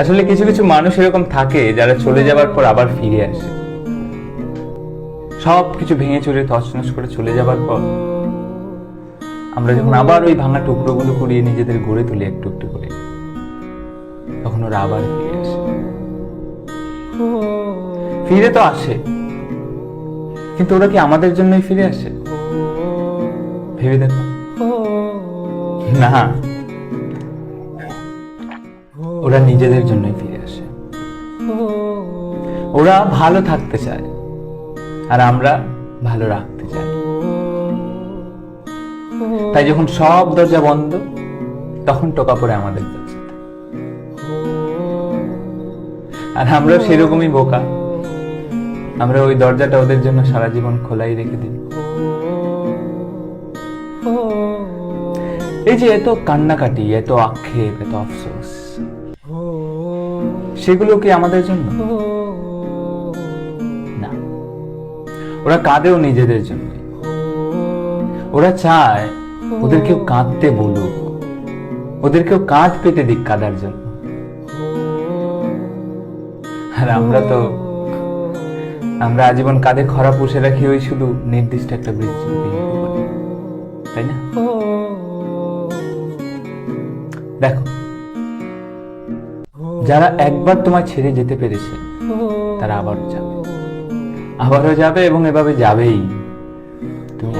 আসলে কিছু কিছু মানুষ এরকম থাকে যারা চলে যাবার পর আবার ফিরে আসে। সব কিছু ভেঙে চুরে, তছনছ করে চলে যাবার পর আমরা যখন আবার ওই ভাঙা টুকরোগুলো কুড়িয়ে নিজেদের গড়ে তুলি একটু একটু করে, তখন ওরা আবার ফিরে আসে। ফিরে তো আসে, কিন্তু ওরা কি আমাদের জন্যই ফিরে আসে? ভেবে দেখো। না। ওরা নিজেদের জন্যই ফিরে আসে। ওরা ভালো থাকতে চায়, আর আমরা ভালো রাখতে চাই। তাই যখন সব দরজা বন্ধ, তখন টোকা পড়ে আমাদের আর আমরা সেরকমই বোকা। আমরা ওই দরজাটা ওদের জন্য সারা জীবন খোলাই রেখে দিই। এই যে এত কান্নাকাটি, এত আক্ষেপ, এত আফসোস। সেগুলো কি আমাদের জন্য? না। ওরা কাঁদেও নিজেদের জন্য। ওরা চায় ওদের কেউ কাঁদতে বলুক। ওদের কেউ কাঁধ পেতে দিক কাদার জন্য। আর আমরা তো, আমরা আজীবন কাঁধে খরা পুষে রাখি ওই শুধু নির্দিষ্ট একটা ব্রিজ তাই না? দেখো যারা একবার তোমায় ছেড়ে যেতে পেরেছে, তারা আবারও যাবে। আবারও যাবে এবং এভাবে যাবেই। তুমি